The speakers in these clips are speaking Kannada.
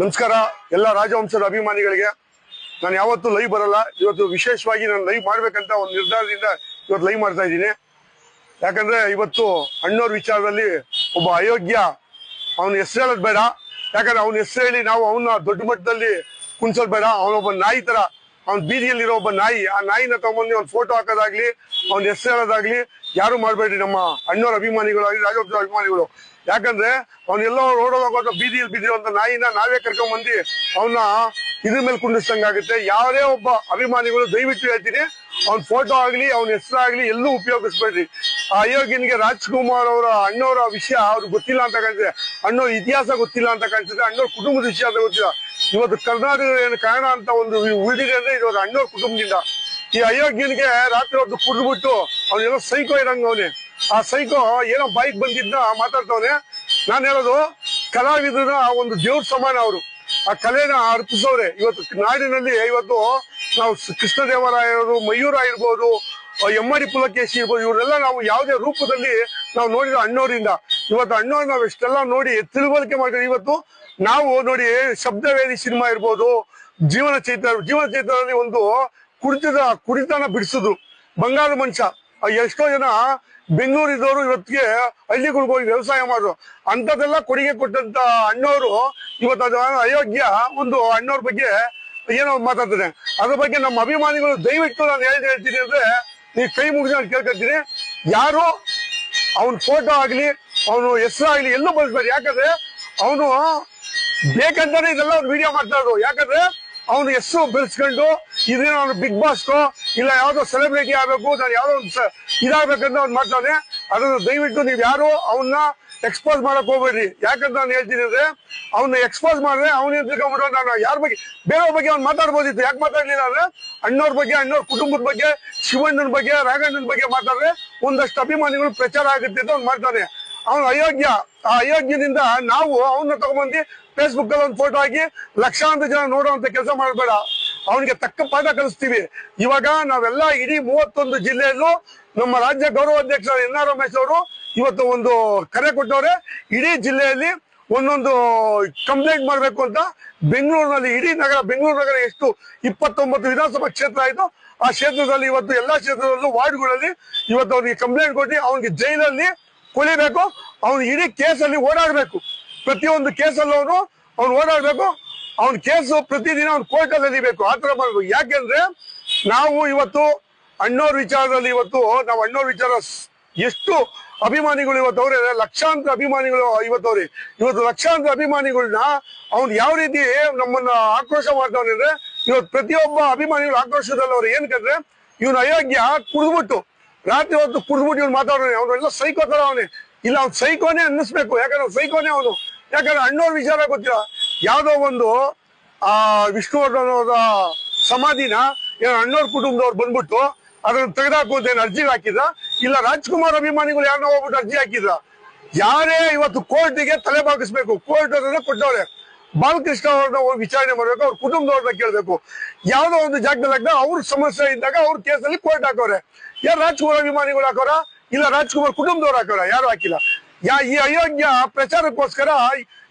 ನಮಸ್ಕಾರ. ಎಲ್ಲ ರಾಜವಂಶದ ಅಭಿಮಾನಿಗಳಿಗೆ ನಾನು ಯಾವತ್ತೂ ಲೈವ್ ಬರಲ್ಲ. ಇವತ್ತು ವಿಶೇಷವಾಗಿ ನಾನು ಲೈವ್ ಮಾಡ್ಬೇಕಂತ ಒಂದು ನಿರ್ಧಾರದಿಂದ ಇವತ್ತು ಲೈವ್ ಮಾಡ್ತಾ ಇದ್ದೀನಿ. ಯಾಕಂದ್ರೆ ಇವತ್ತು ಅಣ್ಣವ್ರ ವಿಚಾರದಲ್ಲಿ ಒಬ್ಬ ಅಯೋಗ್ಯ, ಅವನ ಹೆಸರು ಹೇಳೋದು ಬೇಡ. ಯಾಕಂದ್ರೆ ಅವನ ಹೆಸರು ಹೇಳಿ ನಾವು ಅವನ ದೊಡ್ಡ ಮಟ್ಟದಲ್ಲಿ ಕುಣಿಸೋದು ಬೇಡ. ಅವನೊಬ್ಬ ನಾಯಿ ತರ ಅವ್ನ ಬೀದಿಯಲ್ಲಿರೋ ಒಬ್ಬ ನಾಯಿ, ಆ ನಾಯಿನ ತಗೊಂಡ್ಬಂದು ಅವ್ನ ಫೋಟೋ ಹಾಕೋದಾಗ್ಲಿ, ಅವ್ನ ಹೆಸರು ಹೇಳೋದಾಗ್ಲಿ, ಯಾರು ಮಾಡಬೇಡ್ರಿ ನಮ್ಮ ಅಣ್ಣವ್ರ ಅಭಿಮಾನಿಗಳು ಆಗಲಿ ರಾಜವಂಶದ ಅಭಿಮಾನಿಗಳು. ಯಾಕಂದ್ರೆ ಅವನೆಲ್ಲೋ ರೋಡೋದಾಗ ಬೀದಿಯಲ್ಲಿ ಬಿದ್ದಿರುವಂತ ನಾಯಿನ ನಾವೇ ಕರ್ಕೊಂಡ್ ಬಂದು ಅವನ್ನ ಇದ್ರ ಮೇಲೆ ಕುಂಡಿಸ್ದಂಗಾಗುತ್ತೆ ಯಾವುದೇ ಒಬ್ಬ ಅಭಿಮಾನಿಗಳು, ದಯವಿಟ್ಟು ಹೇಳ್ತೀನಿ, ಅವ್ನ ಫೋಟೋ ಆಗ್ಲಿ, ಅವ್ನ ಹೆಸರು ಆಗ್ಲಿ ಎಲ್ಲೂ ಉಪಯೋಗಿಸ್ಬೇಡ್ರಿ. ಆ ಅಯೋಗ್ಯನಿಗೆ ರಾಜ್ಕುಮಾರ್ ಅವರ ಅಣ್ಣವರ ವಿಷಯ ಅವ್ರಿಗೆ ಗೊತ್ತಿಲ್ಲ ಅಂತ ಕಾಣಿಸಿದೆ ಅಣ್ಣವ್ರ ಇತಿಹಾಸ ಗೊತ್ತಿಲ್ಲ ಅಂತ ಕಾಣಿಸಿದೆ ಅಣ್ಣವ್ರ ಕುಟುಂಬದ ವಿಷಯ ಅಂತ ಗೊತ್ತಿಲ್ಲ. ಇವತ್ತು ಕರ್ನಾಟಕ ಏನು ಕಾರಣ ಅಂತ ಒಂದು ಉಳಿದಿದೆ ಅಂದ್ರೆ ಇದು ಅಣ್ಣವ್ರ ಕುಟುಂಬದಿಂದ. ಈ ಅಯೋಗ್ಯನಿಗೆ ರಾತ್ರಿ ಹೊತ್ತು ಕುಡಿದ್ಬಿಟ್ಟು ಅವನೆಲ್ಲ ಸೈಕೋ ಇರಂಗ ಅವನೇ. ಆ ಸೈಕೋ ಏನೋ ಬೈಕ್ ಬಂದಿದ್ದ ಮಾತಾಡ್ತವನೆ. ನಾನು ಹೇಳೋದು ಕಲಾವಿದರ ಒಂದು ದೇವ್ರ ಸಮಾನ ಅವರು. ಆ ಕಲೆನ ಅರ್ಪಿಸೋರೆ ಇವತ್ತು ನಾಡಿನಲ್ಲಿ ಇವತ್ತು ನಾವು ಕೃಷ್ಣದೇವರಾಯರು ಮಯೂರ ಇರ್ಬೋದು ಎಮ್ಮಡಿ ಪುಲಕೇಶಿ ಇರ್ಬೋದು, ಇವರೆಲ್ಲ ನಾವು ಯಾವುದೇ ರೂಪದಲ್ಲಿ ನಾವು ನೋಡಿದ ಅಣ್ಣವರಿಂದ ಇವತ್ತು ಅಣ್ಣವ್ರು ನಾವು ಎಷ್ಟೆಲ್ಲ ನೋಡಿ ತಿಳುವಳಿಕೆ ಮಾಡಿದ್ರೆ ಇವತ್ತು ನಾವು ನೋಡಿ ಶಬ್ದವೇದಿ ಸಿನಿಮಾ ಇರ್ಬೋದು, ಜೀವನ ಚೈತ್ರ ಜೀವನ ಚೈತ್ರದಲ್ಲಿ ಒಂದು ಕುಡಿತದ ಕುಡಿತನ ಬಿಡಿಸಿದ್ರು ಬಂಗಾರ ಮನುಷ್ಯ. ಎಷ್ಟೋ ಜನ ಬೆಂಗಳೂರಿದವರು ಇವತ್ತಿಗೆ ಹಳ್ಳಿಗಳಿಗೆ ಹೋಗಿ ವ್ಯವಸಾಯ ಮಾಡಿದ್ರು ಅಂತದೆಲ್ಲ ಕೊಡುಗೆ ಕೊಟ್ಟಂತ ಅಣ್ಣವರು ಇವತ್ತು ಅಯೋಗ್ಯ ಒಂದು ಅಣ್ಣವ್ರ ಬಗ್ಗೆ ಏನೋ ಮಾತಾಡ್ತಾರೆ ಅದ್ರ ಬಗ್ಗೆ ನಮ್ಮ ಅಭಿಮಾನಿಗಳು ದಯವಿಟ್ಟು ನಾನು ಹೇಳ್ತಾ ಹೇಳ್ತೀನಿ ಅಂದ್ರೆ, ನೀವು ಕೈ ಮುಗಿಸಿ ನಾನು ಕೇಳ್ಕೊತೀನಿ ಯಾರು ಅವನ ಫೋಟೋ ಆಗ್ಲಿ ಅವನು ಹೆಸರು ಆಗ್ಲಿ, ಎಲ್ಲೂ ಬಳಸ್ಬಾರ್ದು ಯಾಕಂದ್ರೆ ಅವನು ಬೇಕಂತಾನೆ ಇದೆಲ್ಲ ಒಂದು ವಿಡಿಯೋ ಮಾಡ್ತಾ ಇದ್ರು ಯಾಕಂದ್ರೆ ಅವನು ಹೆಸರು ಬೆಳೆಸ್ಕೊಂಡು ಇದೇನೋ ಅವನು ಬಿಗ್ ಬಾಸ್ಕೋ ಇಲ್ಲ ಯಾವ್ದೋ ಸೆಲೆಬ್ರಿಟಿ ಆಗ್ಬೇಕು, ನಾನು ಯಾವ್ದೋ ಒಂದು ಇದಾಗ್ಬೇಕಂತ ಅವ್ನು ಮಾಡ್ತಾನೆ. ಅದನ್ನು ದಯವಿಟ್ಟು ನೀವು ಯಾರು ಅವನ್ನ ಎಕ್ಸ್ಪೋಸ್ ಮಾಡಕ್ ಹೋಗ್ಬೇಡ್ರಿ ಯಾಕಂತ ನಾನು ಹೇಳ್ತೀನಿ ಅಂದ್ರೆ ಅವನ್ನ ಎಕ್ಸ್ಪೋಸ್ ಮಾಡಿದ್ರೆ ಅವನೇ ತಿಳ್ಕೊಂಡ್ಬಿಟ್ಟು ನಾನು ಯಾರ ಬಗ್ಗೆ, ಬೇರೆಯವ್ರ ಬಗ್ಗೆ ಅವ್ನು ಮಾತಾಡ್ಬೋದಿತ್ತು. ಯಾಕೆ ಮಾತಾಡ್ಲಿಲ್ಲ ಅಂದ್ರೆ, ಅಣ್ಣವ್ರ ಬಗ್ಗೆ, ಅಣ್ಣವ್ರ ಕುಟುಂಬದ ಬಗ್ಗೆ, ಶಿವಣ್ಣನ ಬಗ್ಗೆ, ರಾಘಣ್ಣನ ಬಗ್ಗೆ ಮಾತಾಡಿದ್ರೆ ಒಂದಷ್ಟು ಅಭಿಮಾನಿಗಳು ಪ್ರಚಾರ ಆಗುತ್ತೆ ಅಂತ ಅವ್ನು ಮಾಡ್ತಾನೆ. ಅವನು ಅಯೋಗ್ಯ, ಆ ಅಯೋಗ್ಯದಿಂದ ನಾವು ಅವನ್ನ ತಗೊಂಬಂದು ಫೇಸ್ಬುಕ್ ಅಲ್ಲಿ ಒಂದು ಫೋಟೋ ಹಾಕಿ ಲಕ್ಷಾಂತರ ಜನ ನೋಡುವಂತ ಕೆಲಸ ಮಾಡಬೇಡ. ಅವನಿಗೆ ತಕ್ಕ ಪಾಠ ಕಲಿಸ್ತೀವಿ. ಇವಾಗ ನಾವೆಲ್ಲ ಇಡೀ ಮೂವತ್ತೊಂದು ಜಿಲ್ಲೆಯಲ್ಲೂ ನಮ್ಮ ರಾಜ್ಯ ಗೌರವಾಧ್ಯಕ್ಷ ಎನ್ ಆರ್ ರಮೇಶ್ ಅವರು ಇವತ್ತು ಒಂದು ಕರೆ ಕೊಟ್ಟವ್ರೆ. ಇಡೀ ಜಿಲ್ಲೆಯಲ್ಲಿ ಒಂದೊಂದು ಕಂಪ್ಲೇಂಟ್ ಮಾಡಬೇಕು ಅಂತ ಬೆಂಗಳೂರಿನಲ್ಲಿ, ಇಡೀ ನಗರ, ಬೆಂಗಳೂರು ನಗರ ಎಷ್ಟು ಇಪ್ಪತ್ತೊಂಬತ್ತು ವಿಧಾನಸಭಾ ಕ್ಷೇತ್ರ ಆಯ್ತು ಆ ಕ್ಷೇತ್ರದಲ್ಲಿ ಇವತ್ತು ಎಲ್ಲಾ ಕ್ಷೇತ್ರದಲ್ಲೂ ವಾರ್ಡ್ಗಳಲ್ಲಿ ಇವತ್ತು ಅವನಿಗೆ ಕಂಪ್ಲೇಂಟ್ ಕೊಟ್ಟು ಅವನಿಗೆ ಜೈಲಲ್ಲಿ ಕೊಳಿಬೇಕು ಅವನು ಇಡೀ ಕೇಸಲ್ಲಿ ಓಡಾಡಬೇಕು. ಪ್ರತಿಯೊಂದು ಕೇಸಲ್ಲೂ ಅವನು ಅವ್ನು ಓಡಾಡಬೇಕು, ಅವನ ಕೇಸು ಪ್ರತಿದಿನ ಅವ್ನು ಕೋರ್ಟಲ್ಲಿ ಎಳಿಬೇಕು ಆ ಥರ ಮಾಡಬೇಕು. ಯಾಕೆಂದ್ರೆ ನಾವು ಇವತ್ತು ಅಣ್ಣವ್ರ ವಿಚಾರದಲ್ಲಿ ಇವತ್ತು, ನಾವು ಅಣ್ಣವ್ರ ವಿಚಾರ ಎಷ್ಟು ಅಭಿಮಾನಿಗಳು ಇವತ್ತು ಅವ್ರೆ, ಲಕ್ಷಾಂತರ ಅಭಿಮಾನಿಗಳು ಇವತ್ತವ್ರಿ ಇವತ್ತು ಲಕ್ಷಾಂತರ ಅಭಿಮಾನಿಗಳನ್ನ ಅವ್ನು ಯಾವ ರೀತಿ ನಮ್ಮನ್ನ ಆಕ್ರೋಶ ಮಾಡ್ತಾವನೆ ಅಂದ್ರೆ, ಇವತ್ತು ಪ್ರತಿಯೊಬ್ಬ ಅಭಿಮಾನಿಗಳು ಆಕ್ರೋಶದಲ್ಲಿ ಅವ್ರು ಏನಕ್ಕಂದ್ರೆ ಇವನು ಅಯೋಗ್ಯ ಕುಡಿದ್ಬಿಟ್ಟು. ರಾತ್ರಿ ಹೊತ್ತು ಕುಡಿದ್ಬಿಟ್ಟು ಇವ್ನು ಮಾತಾಡೋನೆ ಎಲ್ಲ ಸೈಕೋ ತರ ಅವನೇ. ಇಲ್ಲ, ಅವ್ನು ಸೈಕೋನೆ ಅನ್ನಿಸ್ಬೇಕು. ಯಾಕಂದ್ರೆ ಸೈಕೋನೆ ಅವನು. ಯಾಕಂದ್ರೆ ಅಣ್ಣವ್ರ ವಿಚಾರ ಗೊತ್ತಿಲ್ಲ. ಯಾವ್ದೋ ಒಂದು, ಆ ವಿಷ್ಣುವರ್ಧನ್ ಸಮಾಧಿನ ಏನೋ ಅಣ್ಣವ್ರ ಕುಟುಂಬದವ್ರು ಬಂದ್ಬಿಟ್ಟು ಅದನ್ನ ತೆಗೆದಾಕುವಂತ ಏನು ಅರ್ಜಿ ಹಾಕಿದ್ರ? ಇಲ್ಲ, ರಾಜ್ಕುಮಾರ್ ಅಭಿಮಾನಿಗಳು ಯಾರನ್ನ ಹೋಗ್ಬಿಟ್ಟು ಅರ್ಜಿ ಹಾಕಿದ್ರ? ಯಾರೇ ಇವತ್ತು ಕೋರ್ಟಿಗೆ ತಲೆ ಬಾಗಿಸ್ಬೇಕು. ಕೋರ್ಟ್ ಅದನ್ನ ಕೊಟ್ಟವ್ರೆ. ಬಾಲಕೃಷ್ಣ ಅವ್ರನ್ನ ವಿಚಾರಣೆ ಮಾಡ್ಬೇಕು. ಅವ್ರ ಕುಟುಂಬದವ್ರನ್ನ ಕೇಳಬೇಕು. ಯಾವ್ದೋ ಒಂದು ಜಾಗದಲ್ಲಿ ಅವ್ರ ಸಮಸ್ಯೆ ಇದ್ದಾಗ ಅವ್ರ ಕೇಸಲ್ಲಿ ಕೋರ್ಟ್ ಹಾಕೋರೆ ಯಾರು ರಾಜ್ಕುಮಾರ್ ಅಭಿಮಾನಿಗಳು ಹಾಕೋರ? ಇಲ್ಲ ರಾಜ್ಕುಮಾರ್ ಕುಟುಂಬದವ್ರು ಹಾಕೋರ? ಯಾರು ಹಾಕಿಲ್ಲ? ಯಾ, ಈ ಅಯೋಗ್ಯ ಪ್ರಚಾರಕ್ಕೋಸ್ಕರ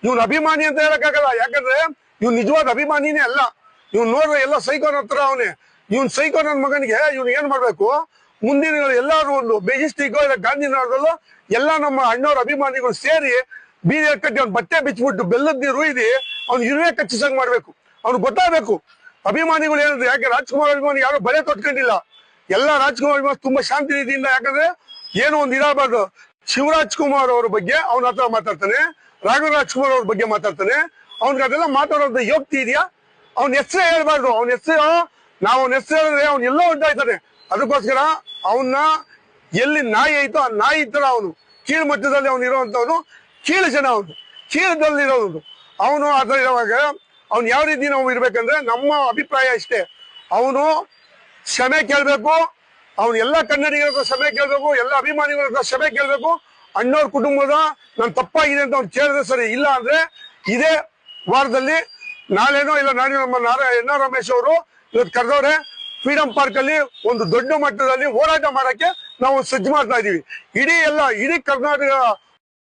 ಇವ್ನ ಅಭಿಮಾನಿ ಅಂತ ಹೇಳಕ್ಕಾಗಲ್ಲ ಯಾಕಂದ್ರೆ ಇವ್ನು ನಿಜವಾದ ಅಭಿಮಾನಿನೇ ಅಲ್ಲ. ಇವ್ನು ನೋಡ್ರೆ ಎಲ್ಲ ಸೈಕೋನ್ ಹತ್ರ ಅವನೇ. ಇವ್ನ ಸೈಕೋನ್ ಮಗನಿಗೆ ಇವ್ನು ಏನ್ ಮಾಡ್ಬೇಕು? ಮುಂದಿನ ಎಲ್ಲಾರು ಒಂದು ಬೇಜಿಸ್ಟಿಕ್ ಇಲ್ಲ ಗಾಂಧಿನಗರದಲ್ಲೂ ಎಲ್ಲ ನಮ್ಮ ಅಣ್ಣವ್ರ ಅಭಿಮಾನಿಗಳು ಸೇರಿ ಬೀದಿ ಕಟ್ಟಿ ಅವ್ನ ಬಟ್ಟೆ ಬಿಚ್ಚಿಬಿಟ್ಟು ಬೆಲ್ಲದ ನೀರು ಉಯ್ದು ಅವ್ನು ಇರುವೆ ಕಚ್ಚಿಸಂಗ್ ಮಾಡ್ಬೇಕು. ಅವ್ನು ಗೊತ್ತಾಗಬೇಕು. ಅಭಿಮಾನಿಗಳು ಏನಂದ್ರೆ ಯಾಕೆ ರಾಜ್ಕುಮಾರ್ ಅಭಿಮಾನಿ ಯಾರು ಬಲೆ ತೊಟ್ಕೊಂಡಿಲ್ಲ? ಎಲ್ಲ ರಾಜ್ಕುಮಾರ್ ತುಂಬಾ ಶಾಂತಿ ರೀತಿಯಿಂದ ಯಾಕಂದ್ರೆ ಏನು ಒಂದು ಇರಬಾರ್ದು ಶಿವರಾಜ್ ಕುಮಾರ್ ಅವ್ರ ಬಗ್ಗೆ ಅವನ ಹತ್ರ ಮಾತಾಡ್ತಾನೆ ರಾಘವ ರಾಜ್ಕುಮಾರ್ ಅವ್ರ ಬಗ್ಗೆ ಮಾತಾಡ್ತಾನೆ, ಅವ್ನಿಗೆ ಅದೆಲ್ಲ ಮಾತಾಡೋದ್ ಯೋಗ್ತಿ ಇದೆಯಾ? ಅವ್ನ ಹೆಸರೇ ಹೇಳ್ಬಾರ್ದು, ಅವ್ನ ಹೆಸರು ನಾವು ಅವನ ಹೆಸರು ಹೇಳಿದ್ರೆ ಅವ್ನು ಎಲ್ಲೋ ಉಂಟಾಯ್ತಾನೆ ಅದಕ್ಕೋಸ್ಕರ ಅವನ್ನ ಎಲ್ಲಿ ನಾಯಿ ಐತೋ ಆ ನಾಯಿ ತರ ಅವನು, ಕೀಳು ಮಟ್ಟದಲ್ಲಿ ಅವನು ಇರುವಂತವನು ಕೀಳು ಜನ ಅವನು ಕೀಳದಲ್ಲಿ ಇರೋದು ಅವನು ಆ ಥರ ಇರುವಾಗ ಅವ್ನು ಯಾವ ರೀತಿ ನಾವು ಇರ್ಬೇಕಂದ್ರೆ ನಮ್ಮ ಅಭಿಪ್ರಾಯ ಅಷ್ಟೇ ಅವನು ಕ್ಷಮೆ ಕೇಳಬೇಕು, ಅವ್ನು ಎಲ್ಲ ಕನ್ನಡಿಗರ ಹತ್ರ ಕ್ಷಮೆ ಕೇಳಬೇಕು, ಎಲ್ಲ ಅಭಿಮಾನಿಗಳ ಕ್ಷಮೆ ಕೇಳಬೇಕು. ಅಣ್ಣವ್ರ ಕುಟುಂಬದ ನಾನು ತಪ್ಪಾಗಿದೆ ಅಂತ ಅವ್ನು ಕೇಳಿದ್ರೆ ಸರಿ, ಇಲ್ಲ ಅಂದ್ರೆ ಇದೇ ವಾರದಲ್ಲಿ ನಾಳೆನೋ ಇಲ್ಲ ನಾಳೆ ನಮ್ಮ ಎನ್ ಆರ್ ರಮೇಶ್ ಅವರು ಇವತ್ತು ಕರೆದವ್ರೆ, ಫ್ರೀಡಂ ಪಾರ್ಕ್ ಅಲ್ಲಿ ಒಂದು ದೊಡ್ಡ ಮಟ್ಟದಲ್ಲಿ ಹೋರಾಟ ಮಾಡಕ್ಕೆ ನಾವು ಸಜ್ಜು ಮಾಡ್ತಾ ಇದೀವಿ. ಇಡೀ ಎಲ್ಲ, ಇಡೀ ಕರ್ನಾಟಕ